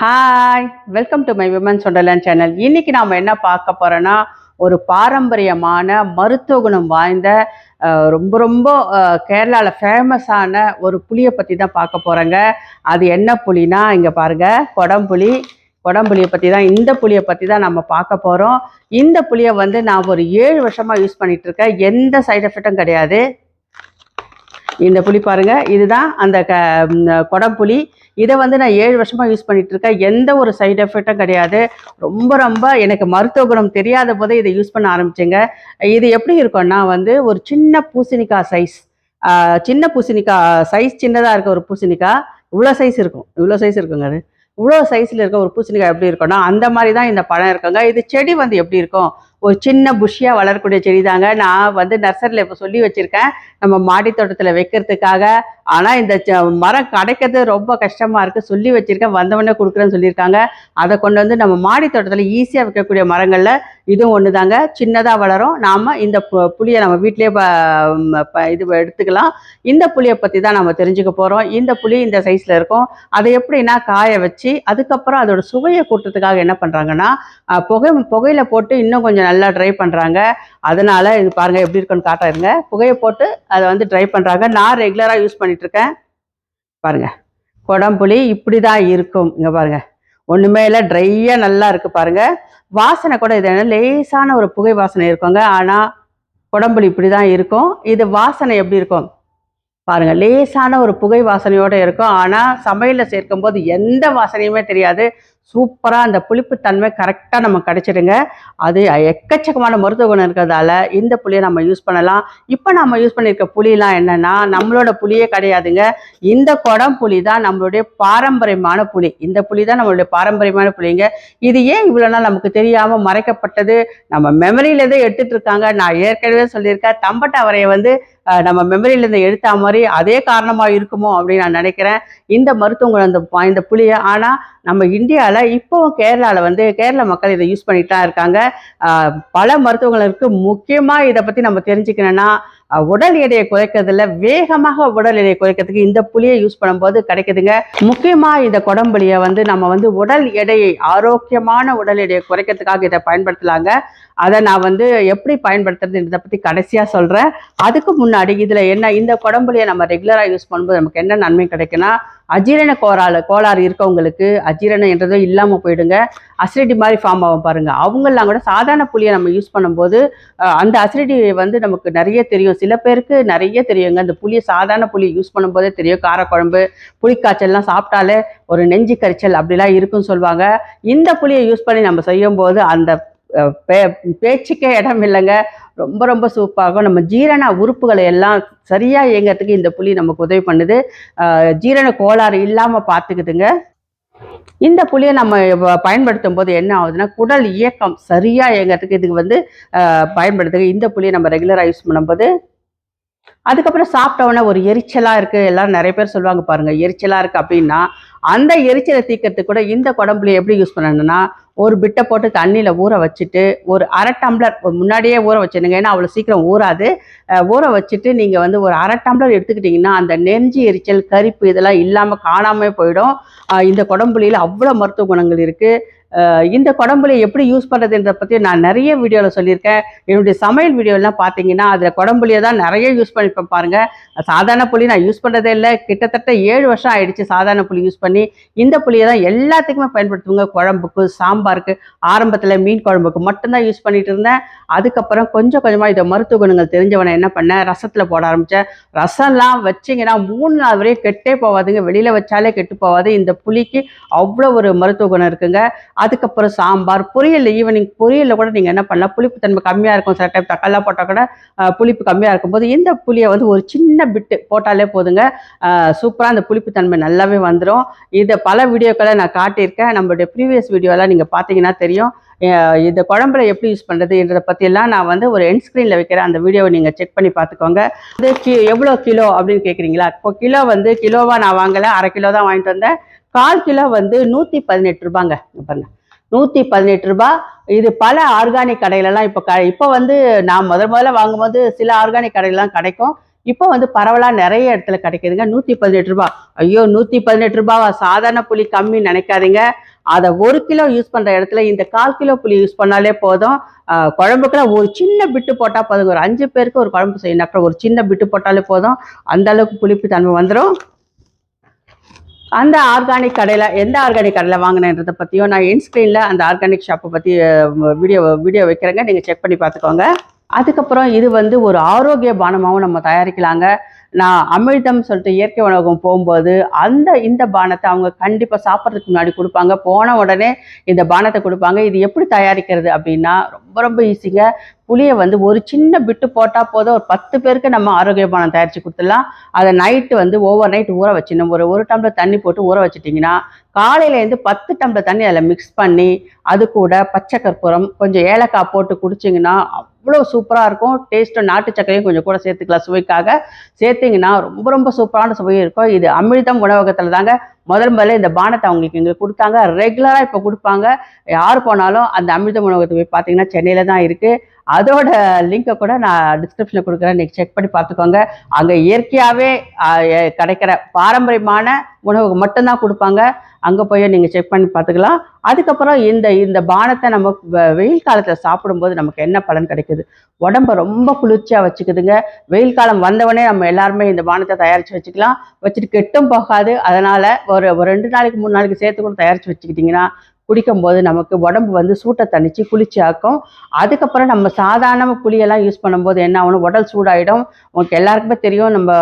Hi welcome to my women சொண்டலன் channel இன்னைக்கு நாம் என்ன பார்க்க போகிறோன்னா ஒரு பாரம்பரியமான மருத்துவ குணம் வாய்ந்த ரொம்ப ரொம்ப கேரளாவில் ஃபேமஸான ஒரு புளியை பற்றி தான் பார்க்க போகிறேங்க அது என்ன புளினா இங்கே பாருங்கள் கொடம்புளி. கொடம்புளியை பற்றி தான் இந்த புளியை பற்றி தான் நம்ம பார்க்க போகிறோம் இந்த புளியை வந்து நான் ஒரு ஏழு வருஷமாக யூஸ் பண்ணிகிட்ருக்கேன் இருக்கேன். எந்த சைட் எஃபெக்டும் கிடையாது. இந்த புளி பாருங்க. இதுதான் அந்த க குடம் புளி. இதை வந்து நான் ஏழு வருஷமாக யூஸ் பண்ணிகிட்ருக்கேன் இருக்கேன். எந்த ஒரு சைடு எஃபெக்டும் கிடையாது. ரொம்ப ரொம்ப எனக்கு மருத்துவ குணம் தெரியாத போதே இதை யூஸ் பண்ண ஆரம்பிச்சேங்க. இது எப்படி இருக்கும்னா வந்து ஒரு சின்ன பூசணிக்காய் சைஸ் சின்ன பூசணிக்காய் சைஸ் சின்னதாக இருக்க ஒரு பூசணிக்காய் இவ்வளோ சைஸ் இருக்கும். இவ்வளோ சைஸ் இருக்குங்க அது. இவ்வளோ சைஸில் இருக்க ஒரு பூசணிக்காய் எப்படி இருக்கும்னா அந்த மாதிரி தான் இந்த பழம் இருக்குங்க. இது செடி வந்து எப்படி இருக்கும்? ஒரு சின்ன புஷ்ஷியாக வளரக்கூடிய செடி தாங்க. நான் வந்து நர்சரியில் இப்போ சொல்லி வச்சுருக்கேன். நம்ம மாடி தோட்டத்தில் வைக்கிறதுக்காக. ஆனால் இந்த ச- மரம் கிடைக்கிறது ரொம்ப கஷ்டமாக இருக்குது சொல்லி வச்சுருக்கேன். வந்தவொடனே கொடுக்குறேன்னு சொல்லியிருக்காங்க. அதை கொண்டு வந்து நம்ம மாடி தோட்டத்தில் ஈஸியாக வைக்கக்கூடிய மரங்களில் இதுவும் ஒன்று தாங்க சின்னதாக வளரும். நாம் இந்த பு- புளியை நம்ம வீட்டிலேயே ப ப- இது எடுத்துக்கலாம். இந்த புளியை பற்றி தான் நம்ம தெரிஞ்சுக்க போகிறோம் இந்த புளி இந்த சைஸில் இருக்கும். அதை எப்படின்னா காய வச்சு அதுக்கப்புறம் அதோட சுவையை கூட்டுறதுக்காக என்ன பண்ணுறாங்கன்னா புகை புகையில போட்டு இன்னும் கொஞ்சம் நல்லா ட்ரை பண்ணுறாங்க அதனால் இது பாருங்கள் எப்படி இருக்குன்னு காட்டுறேங்க புகையை போட்டு அதை வந்து ட்ரை பண்ணுறாங்க நான் ரெகுலராக யூஸ் பண்ணிகிட்ருக்கேன் பாருங்கள் பாருங்க. குடம்புளி இப்படி தான் இருக்கும். இங்கே பாருங்க. ஒன்றுமே இல்லை ட்ரையாக நல்லா இருக்குது பாருங்கள் வாசனை கூட இது என்ன லேசான ஒரு புகை வாசனை இருக்குங்க. ஆனால் குடம்புளி இப்படி தான் இருக்கும். இது வாசனை எப்படி இருக்கும்? பாருங்கள் லேசான ஒரு புகை வாசனையோடு இருக்கும். ஆனால் சமையலில் சேர்க்கும்போது எந்த வாசனையுமே தெரியாது. சூப்பராக அந்த புளிப்புத்தன்மை கரெக்டாக நம்ம கிடச்சிடுங்க. அது எக்கச்சக்கமான மருத்துவ குணம் இருக்கிறதால இந்த புளியை நம்ம யூஸ் பண்ணலாம். இப்போ நம்ம யூஸ் பண்ணியிருக்க புளியெலாம் என்னன்னா நம்மளோட புளியே கிடையாதுங்க. இந்த குடம் புளி தான் நம்மளுடைய பாரம்பரியமான புளி. இந்த புளி தான் நம்மளுடைய பாரம்பரியமான புளிங்க. இது ஏன் இவ்வளோ நாள் நமக்கு தெரியாமல் மறைக்கப்பட்டது? நம்ம மெமரியிலேருந்து எடுத்துட்டு இருக்காங்க. நான் ஏற்கனவே சொல்லியிருக்கேன் தம்பட்டை அவரையை வந்து நம்ம மெமரியிலேருந்து எழுத்தா மாதிரி அதே காரணமாக இருக்குமோ அப்படின்னு நான் நினைக்கிறேன். இந்த மருத்துவங்கள் அந்த இந்த இந்த புளியை ஆனால் நம்ம இந்தியாவில் இப்போவும் கேரளாவில் வந்து கேரள மக்கள் இதை யூஸ் பண்ணிட்டு தான் இருக்காங்க. ஆஹ் பல மருத்துவங்களுக்கு முக்கியமாக இதை பற்றி நம்ம தெரிஞ்சுக்கணும்னா உடல் எடையை குறைக்கிறதுல வேகமாக உடல் எடையை குறைக்கிறதுக்கு இந்த புளியை யூஸ் பண்ணும்போது கிடைக்குதுங்க. முக்கியமாக இந்த குடம்புளியை வந்து நம்ம வந்து உடல் எடையை ஆரோக்கியமான உடல் எடையை குறைக்கிறதுக்காக இதை பயன்படுத்தலாங்க. அதை நான் வந்து எப்படி பயன்படுத்துறதுன்றதை பற்றி கடைசியாக சொல்கிறேன் அதுக்கு முன்னாடி இதில் என்ன இந்த குடம்புளியை நம்ம ரெகுலராக யூஸ் பண்ணும்போது நமக்கு என்ன நன்மை கிடைக்குன்னா அஜீரண கோரால கோளாறு இருக்கவங்களுக்கு அஜீரணம் என்றதும் இல்லாமல் போயிடுங்க. அசிடிட்டி மாதிரி ஃபார்ம் ஆகும் பாருங்கள் அவங்கெல்லாம் கூட சாதாரண புளியை நம்ம யூஸ் பண்ணும்போது அந்த அசிடிட்டி வந்து நமக்கு நிறைய தெரியும். சில பேருக்கு நிறைய தெரியுங்க. அந்த புளியை சாதாரண புளியை யூஸ் பண்ணும்போதே தெரியும். காரக்குழம்பு புளிக்காய்ச்சல்லாம் சாப்பிட்டாலே ஒரு நெஞ்சு கரிச்சல் அப்படிலாம் இருக்குன்னு சொல்லுவாங்க. இந்த புளியை யூஸ் பண்ணி நம்ம செய்யும்போது அந்த பே- பேச்சுக்கே இடம் இல்லைங்க ரொம்ப ரொம்ப சூப்பராகும் நம்ம ஜீரண உறுப்புகளை எல்லாம் சரியா இயங்கிறதுக்கு இந்த புளி நமக்கு உதவி பண்ணுது. ஜீரண கோளாறு இல்லாம பார்த்துக்குதுங்க இந்த புளியை நம்ம பயன்படுத்தும் போது என்ன ஆகுதுன்னா குடல் இயக்கம் சரியா இயங்கிறதுக்கு இதுக்கு வந்து பயன்படுத்துங்க பயன்படுத்துது இந்த புளியை நம்ம ரெகுலராக யூஸ் பண்ணும்போது அதுக்கப்புறம் சாப்பிட்டவுடனே ஒரு எரிச்சலா இருக்கு. எல்லாரும் நிறைய பேர் சொல்லுவாங்க பாருங்க எரிச்சலா இருக்கு அப்படின்னா அந்த எரிச்சலை தீக்கிறதுக்கு கூட இந்த குடம்புளியை எப்படி யூஸ் பண்ணணும்னா ஒரு பிட்டை போட்டு தண்ணியில் ஊற வச்சுட்டு ஒரு அரை டம்ளர் முன்னாடியே ஊற வச்சிருங்க. ஏன்னா அவ்வளோ சீக்கிரம் ஊறாது. ஊற வச்சுட்டு நீங்கள் வந்து ஒரு அரை டம்ளர் எடுத்துக்கிட்டிங்கன்னா அந்த நெஞ்சு எரிச்சல் கரிப்பு இதெல்லாம் இல்லாமல் காணாமல் போயிடும். இந்த குடம்புலியில் அவ்வளோ மருத்துவ குணங்கள் இருக்குது இந்த குடம்புல எப்படி யூஸ் பண்ணுறதுன்றத பற்றி நான் நிறைய வீடியோவில் சொல்லியிருக்கேன். என்னுடைய சமையல் வீடியோலாம் பார்த்தீங்கன்னா அதில் குடம்புலையே தான் நிறைய யூஸ் பண்ணிப்பேன் பாருங்கள் சாதாரண புளி நான் யூஸ் பண்ணுறதே இல்லை. கிட்டத்தட்ட ஏழு வருஷம் ஆயிடுச்சு சாதாரண புளி யூஸ் பண்ணி. இந்த புளியை தான் எல்லாத்துக்குமே பயன்படுத்துவோங்க. குழம்புக்கு சாம்பாருக்கு. ஆரம்பத்தில் மீன் குழம்புக்கு மட்டும்தான் யூஸ் பண்ணிட்டு இருந்தேன். அதுக்கப்புறம் கொஞ்சம் கொஞ்சமாக இதை மருத்துவ குணங்கள் தெரிஞ்சவனை என்ன பண்ணேன் ரசத்தில் போட ஆரம்பித்தேன் ரசம்லாம் வச்சிங்கன்னா மூணு நாள் வரையும் கெட்டே போகாதுங்க வெளியில் வச்சாலே கெட்டு போகாது இந்த புளிக்கு அவ்வளோ ஒரு மருத்துவ குணம் இருக்குங்க. அதுக்கப்புறம் சாம்பார் பொரியல் ஈவினிங் பொரியலில் கூட நீங்கள் என்ன பண்ணலாம்? புளிப்பு தன்மை கம்மியாக இருக்கும். சில டைம் தக்காளிலாம் போட்டால் கூட புளிப்பு கம்மியாக இருக்கும்போது இந்த புளியை வந்து ஒரு சின்ன பிட்டு போட்டாலே போதுங்க. சூப்பராக அந்த புளிப்பு தன்மை நல்லாவே வந்துடும் இதை பல வீடியோக்களை நான் காட்டியிருக்கேன். நம்மளுடைய ப்ரீவியஸ் வீடியோலாம் நீங்கள் பார்த்தீங்கன்னா தெரியும். இந்த குழம்புல எப்படி யூஸ் பண்ணுறது என்றதை பற்றியெல்லாம் நான் வந்து ஒரு எண்ட் ஸ்க்ரீனில் வைக்கிறேன் அந்த வீடியோவை நீங்கள் செக் பண்ணி பார்த்துக்கோங்க. இது கி எவ்வளோ கிலோ அப்படின்னு கேட்குறீங்களா இப்போ கிலோ வந்து கிலோவாக நான் வாங்கலை அரை கிலோ தான் வாங்கிட்டு வந்தேன். கால் கிலோ வந்து நூற்றி பதினெட்டு ரூபாங்க பாருங்க. நூற்றி பதினெட்டு ரூபாய் இது பல ஆர்கானிக் கடையிலலாம் இப்போ க இப்போ வந்து நான் முதல் முதல்ல வாங்கும்போது சில ஆர்கானிக் கடையிலலாம் கிடைக்கும். இப்போ வந்து பரவலாக நிறைய இடத்துல கிடைக்குதுங்க. நூற்றி பதினெட்டு ரூபா. ஐயோ நூற்றி பதினெட்டு ரூபாவா? சாதாரண புளி கம்மி நினைக்காதீங்க. அதை ஒரு கிலோ யூஸ் பண்ணுற இடத்துல இந்த கால் கிலோ புளி யூஸ் பண்ணாலே போதும். குழம்புக்குலாம் ஒரு சின்ன பிட்டு போட்டால் போதும். ஒரு அஞ்சு பேருக்கு ஒரு குழம்பு செய்யணும் அப்புறம் ஒரு சின்ன பிட்டு போட்டாலே போதும். அந்த அளவுக்கு புளிப்பு தன்மை வந்துடும் அந்த ஆர்கானிக் கடையில் எந்த ஆர்கானிக் கடையில் வாங்கினேன்றதை பற்றியும் நான் இன்ஸ்க்ரீனில் அந்த ஆர்கானிக் ஷாப்பை பற்றி வீடியோ வீடியோ வைக்கிறேங்க. நீங்கள் செக் பண்ணி பார்த்துக்கோங்க. அதுக்கப்புறம் இது வந்து ஒரு ஆரோக்கிய பானமாகவும் நம்ம தயாரிக்கலாங்க. நான் அமிழ்தம் சொல்லிட்டு இயற்கை உணவகம் போகும்போது அந்த இந்த பானத்தை அவங்க கண்டிப்பாக சாப்பிட்றதுக்கு முன்னாடி கொடுப்பாங்க. போன உடனே இந்த பானத்தை கொடுப்பாங்க. இது எப்படி தயாரிக்கிறது அப்படின்னா ரொம்ப ரொம்ப ஈஸிங்க புளியை வந்து ஒரு சின்ன பிட்டு போட்டால் போதும். ஒரு பத்து பேருக்கு நம்ம ஆரோக்கிய பானம் தயாரித்து கொடுத்துடலாம். அதை நைட்டு வந்து ஓவர் நைட் ஊற வச்சிடணும். ஒரு ஒரு டம்ளர் தண்ணி போட்டு ஊற வச்சிட்டிங்கன்னா காலையிலேருந்து பத்து டம்ளர் தண்ணி அதில் மிக்ஸ் பண்ணி அது கூட பச்சை கற்பூரம் கொஞ்சம் ஏலக்காய் போட்டு குடிச்சிங்கன்னா அவ்வளோ சூப்பராக இருக்கும். டேஸ்ட்டும் நாட்டு சர்க்கரையும் கொஞ்சம் கூட சேர்த்துக்கலாம் சுவைக்காக. சேர்த்திங்கன்னா ரொம்ப ரொம்ப சூப்பரான சுவை இருக்கும். இது அமிர்தம் உணவகத்தில் தாங்க. முதல் முதல்ல இந்த பானத்தை அவங்களுக்கு எங்களுக்கு கொடுத்தாங்க. ரெகுலராக இப்போ கொடுப்பாங்க. யார் போனாலும் அந்த அமிர்தம் உணவகத்தை போய் பார்த்தீங்கன்னா சென்னையில் தான் இருக்குது அதோட லிங்கை கூட நான் டிஸ்கிரிப்ஷனில் கொடுக்குறேன். நீங்கள் செக் பண்ணி பார்த்துக்கோங்க. அங்கே இயற்கையாகவே கிடைக்கிற பாரம்பரியமான உணவு மட்டும்தான் கொடுப்பாங்க. அங்கே போய் நீங்கள் செக் பண்ணி பார்த்துக்கலாம். அதுக்கப்புறம் இந்த இந்த பானத்தை நம்ம வெயில் காலத்தில் சாப்பிடும்போது நமக்கு என்ன பலன் கிடைக்குது? உடம்ப ரொம்ப குளிர்ச்சியாக வச்சுக்குதுங்க. வெயில் காலம் வந்தவொடனே நம்ம எல்லாருமே இந்த பானத்தை தயாரித்து வச்சுக்கலாம். வச்சுட்டு கெட்டும் போகாது. அதனால் ஒரு ரெண்டு நாளைக்கு மூணு நாளைக்கு சேர்த்து கூட தயாரித்து வச்சுக்கிட்டிங்கன்னா குடிக்கும்போது நமக்கு உடம்பு வந்து சூட்டை தணிச்சு குளிர்ச்சியாக்கும். அதுக்கப்புறம் நம்ம சாதாரண புளியெல்லாம் யூஸ் பண்ணும்போது என்ன ஆகணும் உடல் சூடாயிடும். உங்களுக்கு எல்லாருக்குமே தெரியும் நம்ம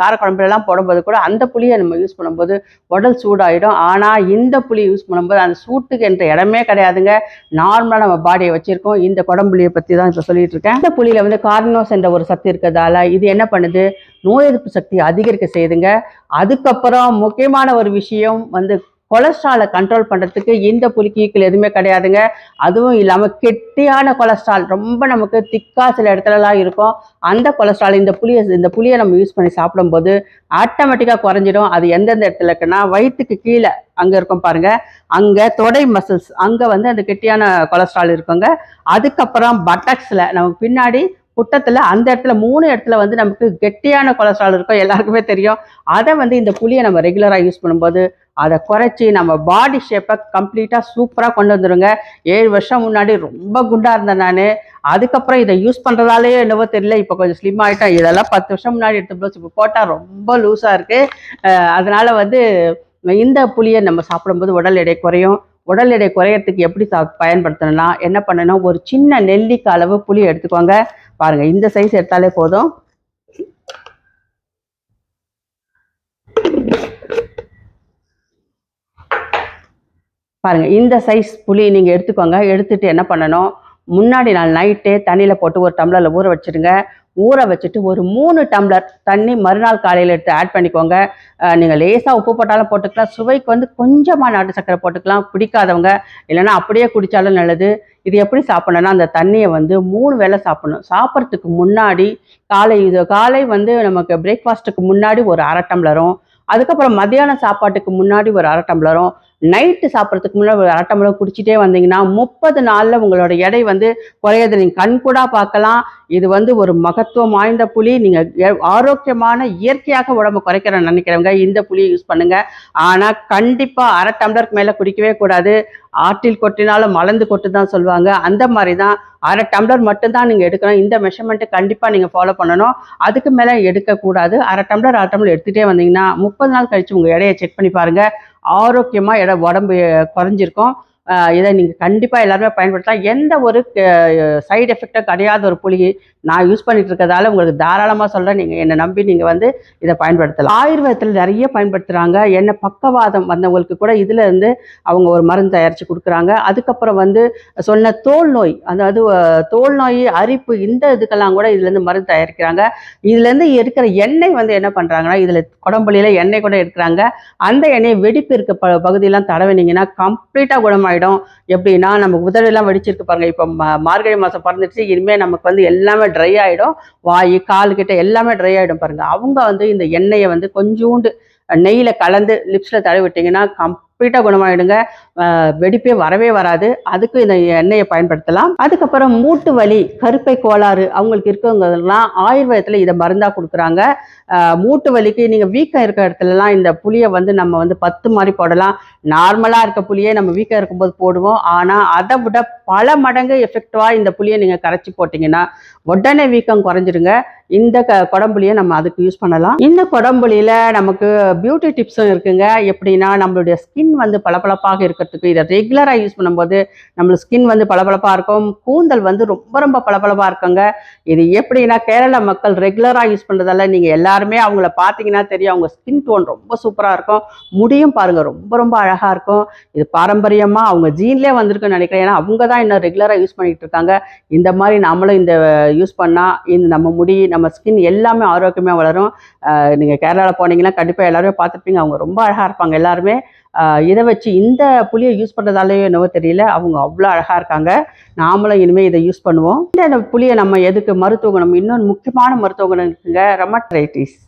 காரக்குழம்புலாம் போடும்போது கூட அந்த புளியை நம்ம யூஸ் பண்ணும்போது உடல் சூடாயிடும். ஆனால் இந்த புளி யூஸ் பண்ணும்போது அந்த சூட்டுக்கு என்ற இடமே கிடையாதுங்க. நார்மலாக நம்ம பாடியை வச்சுருக்கோம். இந்த குடம்புளியை பற்றி தான் இப்போ சொல்லிட்டு இருக்கேன். இந்த புளியில் வந்து கார்னோஸ் என்ற ஒரு சக்தி இருக்கிறதால இது என்ன பண்ணுது? நோய் எதிர்ப்பு சக்தி அதிகரிக்க செய்யுதுங்க. அதுக்கப்புறம் முக்கியமான ஒரு விஷயம் வந்து கொலஸ்ட்ராலை கண்ட்ரோல் பண்ணுறதுக்கு இந்த புலிக்கீக்கள் எதுவுமே கிடையாதுங்க. அதுவும் இல்லாமல் கெட்டியான கொலஸ்ட்ரால் ரொம்ப நமக்கு திக்கா சில இடத்துலலாம் இருக்கும். அந்த கொலஸ்ட்ரால் இந்த புளியை இந்த புளியை நம்ம யூஸ் பண்ணி சாப்பிடும்போது ஆட்டோமேட்டிக்காக குறைஞ்சிடும். அது எந்தெந்த இடத்துல இருக்குன்னா வயிற்றுக்கு கீழே அங்கே இருக்கும் பாருங்க. அங்கே தொடை மசில்ஸ் அங்கே வந்து அந்த கெட்டியான கொலஸ்ட்ரால் இருக்குங்க. அதுக்கப்புறம் பட்டக்ஸில் நமக்கு பின்னாடி புட்டத்தில் அந்த இடத்துல மூணு இடத்துல வந்து நமக்கு கெட்டியான கொலஸ்ட்ரால் இருக்கும். எல்லாருக்குமே தெரியும். அதை வந்து இந்த புளியை நம்ம ரெகுலராக யூஸ் பண்ணும்போது அதை குறைச்சி நம்ம பாடி ஷேப்பை கம்ப்ளீட்டாக சூப்பராக கொண்டு வந்துடுங்க ஏழு வருஷம் முன்னாடி ரொம்ப குண்டாக இருந்தேன் நான். அதுக்கப்புறம் இதை யூஸ் பண்ணுறதாலேயே என்னவோ தெரியல. இப்போ கொஞ்சம் ஸ்லிம் ஆகிட்டேன் இதெல்லாம் பத்து வருஷம் முன்னாடி எடுத்த ப்ளவுஸ் இப்போ போட்டால் ரொம்ப லூஸாக இருக்குது அதனால் வந்து இந்த புளியை நம்ம சாப்பிடும்போது உடல் எடை குறையும். உடல் எடை குறையறதுக்கு எப்படி சா பயன்படுத்தணும்னா என்ன பண்ணணும்? ஒரு சின்ன நெல்லிக்காய் அளவு புளி எடுத்துக்கோங்க. பாருங்கள் இந்த சைஸ் எடுத்தாலே போதும். பாருங்க இந்த சைஸ் புளி நீங்க எடுத்துக்கோங்க. எடுத்துட்டு என்ன பண்ணணும்? முன்னாடி நாள் நைட்டே தண்ணியில் போட்டு ஒரு டம்ளரில் ஊற வச்சிருங்க ஊற வச்சுட்டு ஒரு மூணு டம்ளர் தண்ணி மறுநாள் காலையில் எடுத்து ஆட் பண்ணிக்கோங்க. நீங்கள் நீங்க லேசாக உப்பு போட்டாலும் போட்டுக்கலாம். சுவைக்கு வந்து கொஞ்சமாக நாட்டு சர்க்கரை போட்டுக்கலாம். பிடிக்காதவங்க இல்லைன்னா அப்படியே குடித்தாலும் நல்லது. இது எப்படி சாப்பிடணும்னா அந்த தண்ணியை வந்து மூணு வேளை சாப்பிடணும். சாப்பிட்றதுக்கு முன்னாடி காலை இது காலை வந்து நமக்கு பிரேக்ஃபாஸ்ட்டுக்கு முன்னாடி ஒரு அரை டம்ளரும் அதுக்கப்புறம் மதியான சாப்பாட்டுக்கு முன்னாடி ஒரு அரை டம்ளரும் நைட்டு சாப்பிட்றதுக்கு முன்னாடி ஒரு அரை டம்ளர் குடிச்சிட்டே வந்தீங்கன்னா முப்பது நாளில் உங்களோட எடை வந்து குறையதை. நீங்கள் கண்கூடாக பார்க்கலாம். இது வந்து ஒரு மகத்துவம் வாய்ந்த புளி நீங்கள் ஆரோக்கியமான இயற்கையாக உடம்பு குறைக்கிற நினைக்கிறவங்க இந்த புளியை யூஸ் பண்ணுங்க. ஆனால் கண்டிப்பாக அரை டம்ளருக்கு மேலே குடிக்கவே கூடாது. ஆற்றில் கொட்டினாலும் மலர்ந்து கொட்டு தான் சொல்லுவாங்க. அந்த மாதிரி தான் அரை டம்ளர் மட்டும்தான் நீங்கள் எடுக்கணும். இந்த மெஷர்மெண்ட்டு கண்டிப்பாக நீங்கள் ஃபாலோ பண்ணணும். அதுக்கு மேலே எடுக்கக்கூடாது. அரை டம்ளர் அரை டம்ளர் எடுத்துகிட்டே வந்தீங்கன்னா முப்பது நாள் கழித்து உங்கள் எடையை செக் பண்ணி பாருங்கள் ஆரோக்கியமாக எட உடம்பு குறைஞ்சிருக்கும். இதை நீங்கள் கண்டிப்பாக எல்லாருமே பயன்படுத்தலாம். எந்த ஒரு சைடு எஃபெக்டும் கிடையாத ஒரு புளி நான் யூஸ் பண்ணிட்டு இருக்கிறதால உங்களுக்கு தாராளமாக சொல்கிறேன் நீங்கள் என்னை நம்பி நீங்கள் வந்து இதை பயன்படுத்தலாம். ஆயுர்வேதத்தில் நிறைய பயன்படுத்துகிறாங்க என்ன பக்கவாதம் வந்தவங்களுக்கு கூட இதில் இருந்து அவங்க ஒரு மருந்து தயாரித்து கொடுக்குறாங்க. அதுக்கப்புறம் வந்து சொன்ன தோல் நோய் அதாவது தோல் நோய் அரிப்பு இந்த இதுக்கெல்லாம் கூட இதுலேருந்து மருந்து தயாரிக்கிறாங்க. இதுலேருந்து இருக்கிற எண்ணெய் வந்து என்ன பண்ணுறாங்கன்னா இதில் குடம்புலியில் எண்ணெய் கூட எடுக்கிறாங்க. அந்த எண்ணெய் வெடிப்பு இருக்க ப பகுதியெல்லாம் தடவினீங்கன்னா கம்ப்ளீட்டாக குணமாயிடும் எப்படின்னா நமக்கு உதடெல்லாம் வெடிச்சிருக்கு பாருங்க. இப்போ மார்கழி மாதம் பிறந்துச்சு. இனிமேல் நமக்கு வந்து எல்லாமே ட்ரை ஆகிடும் வாய் கால் கிட்ட எல்லாமே ட்ரை ஆகிடும் பாருங்க. அவங்க வந்து இந்த எண்ணெயை வந்து கொஞ்சோண்டு நெய்யில் கலந்து லிப்ஸில் தடவி விட்டிங்கன்னா கம் கம்ப்ளீட்டாக குணமாயிடுங்க. வெடிப்பே வரவே வராது. அதுக்கு இந்த எண்ணெயை பயன்படுத்தலாம். அதுக்கப்புறம் மூட்டு வலி கருப்பை கோளாறு அவங்களுக்கு இருக்கவங்கலாம் ஆயுர்வேதத்தில் இதை மருந்தாக கொடுக்குறாங்க. மூட்டு வலிக்கு நீங்கள் வீக்கம் இருக்க இடத்துலலாம் இந்த புளியை வந்து நம்ம வந்து பத்து மாதிரி போடலாம். நார்மலாக இருக்க புளியை நம்ம வீக்கம் இருக்கும்போது போடுவோம். ஆனால் அதை விட பல மடங்கு எஃபெக்டிவாக இந்த புளியை நீங்கள் கரைச்சி போட்டிங்கன்னா உடனே வீக்கம் குறைஞ்சிருங்க இந்த க குடம்புளியை நம்ம அதுக்கு யூஸ் பண்ணலாம். இந்த குடம்புளியில் நமக்கு பியூட்டி டிப்ஸும் இருக்குங்க. எப்படின்னா நம்மளுடைய ஸ்கின் ஸ்கின் வந்து பளபளப்பாக இருக்கிறதுக்கு இதை ரெகுலராக யூஸ் பண்ணும்போது நம்மளுக்கு ஸ்கின் வந்து பளபளப்பாக இருக்கும். கூந்தல் வந்து ரொம்ப ரொம்ப பளபளப்பாக இருக்குங்க. இது எப்படின்னா கேரளா மக்கள் ரெகுலராக யூஸ் பண்ணுறதால நீங்கள் எல்லாருமே அவங்கள பார்த்தீங்கன்னா தெரியும். அவங்க ஸ்கின் டோன் ரொம்ப சூப்பராக இருக்கும். முடியும் பாருங்கள் ரொம்ப ரொம்ப அழகாக இருக்கும். இது பாரம்பரியமாக அவங்க ஜீன்லேயே வந்திருக்குன்னு நினைக்கிறேன். ஏன்னா அவங்க தான் இன்னும் ரெகுலராக யூஸ் பண்ணிகிட்டு இருக்காங்க. இந்த மாதிரி நம்மளும் இந்த யூஸ் பண்ணால் இந்த நம்ம முடி நம்ம ஸ்கின் எல்லாமே ஆரோக்கியமாக வளரும். நீங்கள் கேரளாவில் போனீங்கன்னா கண்டிப்பாக எல்லாருமே பார்த்துருப்பீங்க. அவங்க ரொம்ப அழகாக இருப்பாங்க எல்லாருமே. இதை வச்சு இந்த புளியை யூஸ் பண்ணுறதாலேயோ என்னவோ தெரியல. அவங்க அவ்வளோ அழகாக இருக்காங்க. நாமளும் இனிமேல் இதை யூஸ் பண்ணுவோம். இந்த புளியை நம்ம எதுக்கு மருத்துவ குணம் இன்னொன்று முக்கியமான மருத்துவ குணம் இருக்குங்க ரெமட்ரைட்டிஸ்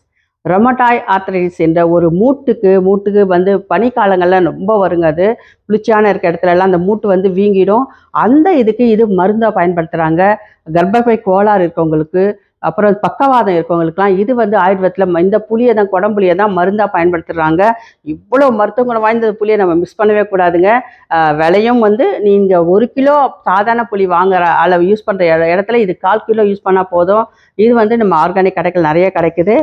ரொமட்டாய் ஆர்த்தரைட்டிஸ் என்ற ஒரு மூட்டுக்கு மூட்டுக்கு வந்து பனிக்காலங்களில் ரொம்ப வருங்க அது. குளிர்ச்சியான இருக்க இடத்துலலாம் அந்த மூட்டு வந்து வீங்கிடும். அந்த இதுக்கு இது மருந்தாக பயன்படுத்துகிறாங்க கர்ப்பப்பை கோளாறு இருக்கவங்களுக்கு அப்புறம் பக்கவாதம் இருக்கவங்களுக்குலாம் இது வந்து ஆயுர்வேதத்தில் இந்த புளியை தான் குடம்புளியை தான் மருந்தாக பயன்படுத்துகிறாங்க இவ்வளோ மருத்துவ குணம் வாய்ந்த புளியை நம்ம மிஸ் பண்ணவே கூடாதுங்க. விலையும் வந்து நீங்கள் ஒரு கிலோ சாதாரண புளி வாங்குற அளவு யூஸ் பண்ணுற இடத்துல இது கால் கிலோ யூஸ் பண்ணால் போதும். இது வந்து நம்ம ஆர்கானிக் கடைகள் நிறைய கிடைக்குது.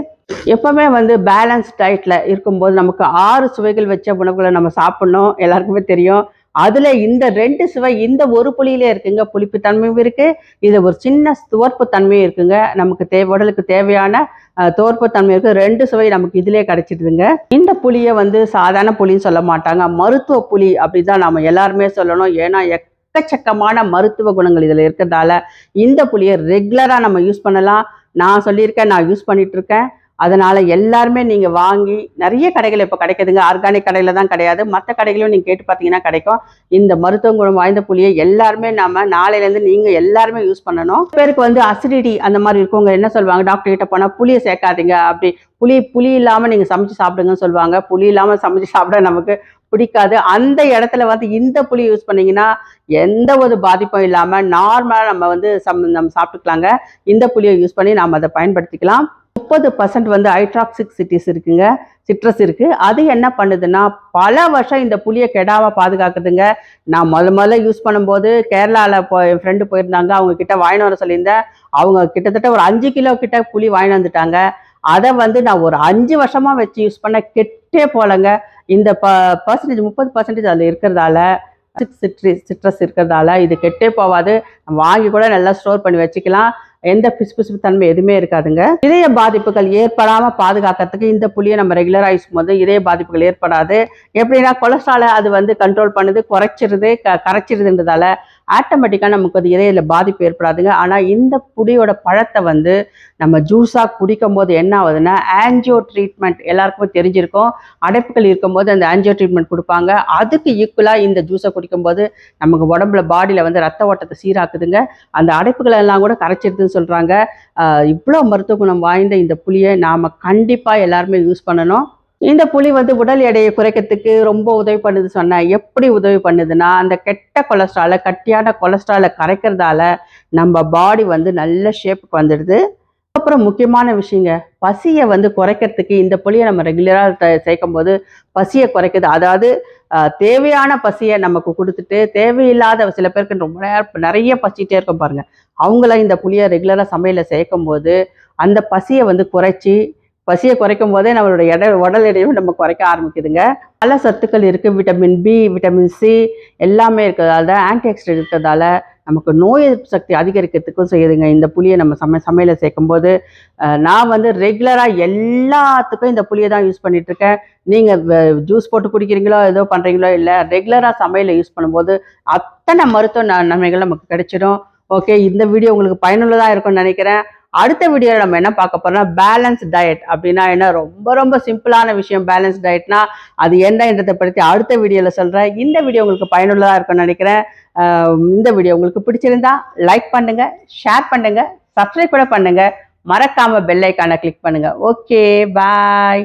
எப்பவுமே வந்து பேலன்ஸ் டயட்டில் இருக்கும்போது நமக்கு ஆறு சுவைகள் வச்ச உணவுகளை நம்ம சாப்பிட்ணும். எல்லாருக்குமே தெரியும். அதில் இந்த ரெண்டு சுவை இந்த ஒரு புளியிலே இருக்குங்க. புளிப்பு தன்மையும் இருக்கு. இது ஒரு சின்ன துவர்ப்பு தன்மையும் இருக்குங்க. நமக்கு தேவை உடலுக்கு தேவையான தோற்பு தன்மை இருக்கு. ரெண்டு சுவை நமக்கு இதுலேயே கிடைச்சிடுதுங்க இந்த புளியை வந்து சாதாரண புளின்னு சொல்ல மாட்டாங்க. மருத்துவ புளி அப்படி தான் நம்ம எல்லாருமே சொல்லணும். ஏன்னா எக்கச்சக்கமான மருத்துவ குணங்கள் இதில் இருக்கிறதால இந்த புளியை ரெகுலராக நம்ம யூஸ் பண்ணலாம். நான் சொல்லியிருக்கேன் நான் யூஸ் பண்ணிட்டு இருக்கேன். அதனால் எல்லாருமே நீங்கள் வாங்கி நிறைய கடைகள் இப்போ கிடைக்குதுங்க. ஆர்கானிக் கடையில் தான் கிடையாது. மற்ற கடைகளும் நீங்கள் கேட்டு பார்த்தீங்கன்னா கிடைக்கும். இந்த மருத்துவ குணம் வாய்ந்த புளியை எல்லாருமே நம்ம நாளையிலேருந்து நீங்கள் எல்லாருமே யூஸ் பண்ணணும். பேருக்கு வந்து அசிடிட்டி அந்த மாதிரி இருக்கவங்க என்ன சொல்லுவாங்க? டாக்டர் கிட்ட போனால் புளியை சேர்க்காதீங்க. அப்படி புளி புளி இல்லாமல் நீங்கள் சமைச்சு சாப்பிடுங்கன்னு சொல்லுவாங்க. புளி இல்லாமல் சமைச்சு சாப்பிட நமக்கு பிடிக்காது. அந்த இடத்துல வந்து இந்த புளி யூஸ் பண்ணீங்கன்னா எந்த ஒரு பாதிப்பும் இல்லாமல் நார்மலாக நம்ம வந்து சம் நம்ம சாப்பிட்டுக்கலாங்க. இந்த புளியை யூஸ் பண்ணி நாம் அதை பயன்படுத்திக்கலாம். முப்பது பர்சன்ட் வந்து ஹைட்ராக்சிக் சிட்டிஸ் இருக்குங்க சிட்ரஸ் இருக்கு. அது என்ன பண்ணுதுன்னா பல வருஷம் இந்த புளியை கெடாம பாதுகாக்குதுங்க. நான் முதல்ல முதல்ல யூஸ் பண்ணும்போது கேரளாவில் போ என் ஃப்ரெண்டு போயிருந்தாங்க. அவங்க கிட்ட வாங்கினு வர சொல்லியிருந்தேன். அவங்க கிட்டத்தட்ட ஒரு அஞ்சு கிலோ கிட்ட புளி வாங்கிட்டு வந்துட்டாங்க. அதை வந்து நான் ஒரு அஞ்சு வருஷமா வச்சு யூஸ் பண்ண கெட்டே போலங்க இந்த ப பர்சன்டேஜ் முப்பது பர்சன்டேஜ் அதில் இருக்கிறதால சிட்ரி சிட்ரஸ் இருக்கிறதால இது கெட்டே போகாது. வாங்கி கூட நல்லா ஸ்டோர் பண்ணி வச்சுக்கலாம். எந்த பிசுபிசுப்பு தன்மை எதுவுமே இருக்காதுங்க. இதய பாதிப்புகள் ஏற்படாம பாதுகாக்கிறதுக்கு இந்த புளியை நம்ம ரெகுலராக யூஸ் பண்ணும்போது இதய பாதிப்புகள் ஏற்படாது. எப்படின்னா கொலஸ்ட்ராலை அது வந்து கண்ட்ரோல் பண்ணுது குறைச்சிருது க கரைச்சிருதுன்றதால ஆட்டோமேட்டிக்காக நமக்கு அது இதயத்தில் பாதிப்பு ஏற்படாதுங்க. ஆனால் இந்த புளியோட பழத்தை வந்து நம்ம ஜூஸாக குடிக்கும் போது என்ன ஆகுதுன்னா ஆன்ஜியோ ட்ரீட்மெண்ட் எல்லாருக்குமே தெரிஞ்சிருக்கும். அடைப்புகள் இருக்கும்போது அந்த ஆன்ஜியோ ட்ரீட்மெண்ட் கொடுப்பாங்க. அதுக்கு ஈக்குவலாக இந்த ஜூஸை குடிக்கும்போது நமக்கு உடம்புல பாடியில் வந்து ரத்த ஓட்டத்தை சீராக்குதுங்க. அந்த அடைப்புகளை எல்லாம் கூட கரைச்சிருதுன்னு சொல்கிறாங்க இவ்வளோ மருத்துவ குணம் வாய்ந்த இந்த புளியை நாம் கண்டிப்பாக எல்லாருமே யூஸ் பண்ணணும். இந்த புளி வந்து உடல் எடையை குறைக்கிறதுக்கு ரொம்ப உதவி பண்ணுது சொன்னேன் எப்படி உதவி பண்ணுதுன்னா அந்த கெட்ட கொலஸ்ட்ராலை கட்டியான கொலஸ்ட்ராலை கரைக்கிறதால நம்ம பாடி வந்து நல்ல ஷேப்புக்கு வந்துடுது. அப்புறம் முக்கியமான விஷயங்க பசியை வந்து குறைக்கிறதுக்கு இந்த புளியை நம்ம ரெகுலராக சேர்க்கும் போது பசியை குறைக்குது. அதாவது தேவையான பசியை நமக்கு கொடுத்துட்டு தேவையில்லாத சில பேருக்கு ரொம்ப நேரம் நிறைய பசிட்டே இருக்கும் பாருங்க. அவங்கள இந்த புளியை ரெகுலராக சமையலில் சேர்க்கும் போது அந்த பசியை வந்து குறைச்சி பசியை குறைக்கும் போதே நம்மளோட எடை உடல் எடையும் நம்ம குறைக்க ஆரம்பிக்குதுங்க. பல சத்துக்கள் இருக்குது விட்டமின் பி விட்டமின் சி எல்லாமே இருக்கிறதால ஆன்டி ஆக்சிடென்ட் இருக்கிறதால நமக்கு நோய் எதிர்ப்பு சக்தி அதிகரிக்கிறதுக்கும் செய்யுதுங்க. இந்த புளியை நம்ம சமை சமையலை சேர்க்கும்போது நான் வந்து ரெகுலராக எல்லாத்துக்கும் இந்த புளியை தான் யூஸ் பண்ணிகிட்ருக்கேன் இருக்கேன் நீங்கள் ஜூஸ் போட்டு குடிக்கிறீங்களோ ஏதோ பண்ணுறீங்களோ இல்லை ரெகுலராக சமையலை யூஸ் பண்ணும்போது அத்தனை மருத்துவ ந- நன்மைகள் நமக்கு கிடைச்சிடும். ஓகே இந்த வீடியோ உங்களுக்கு பயனுள்ளதாக இருக்கும்னு நினைக்கிறேன். அடுத்த வீடியோவில் நம்ம என்ன பார்க்க போறோம்னா பேலன்ஸ் டயட் அப்படின்னா என்ன? ரொம்ப ரொம்ப சிம்பிளான விஷயம் பேலன்ஸ் டயட்னா அது என்னன்றதை பற்றி அடுத்த வீடியோவில் சொல்கிறேன் இந்த வீடியோ உங்களுக்கு பயனுள்ளதாக இருக்கும்னு நினைக்கிறேன். இந்த வீடியோ உங்களுக்கு பிடிச்சிருந்தா லைக் பண்ணுங்க ஷேர் பண்ணுங்க சப்ஸ்கிரைப் கூட பண்ணுங்க. மறக்காம பெல் ஐக்கானை கிளிக் பண்ணுங்க. Okay bye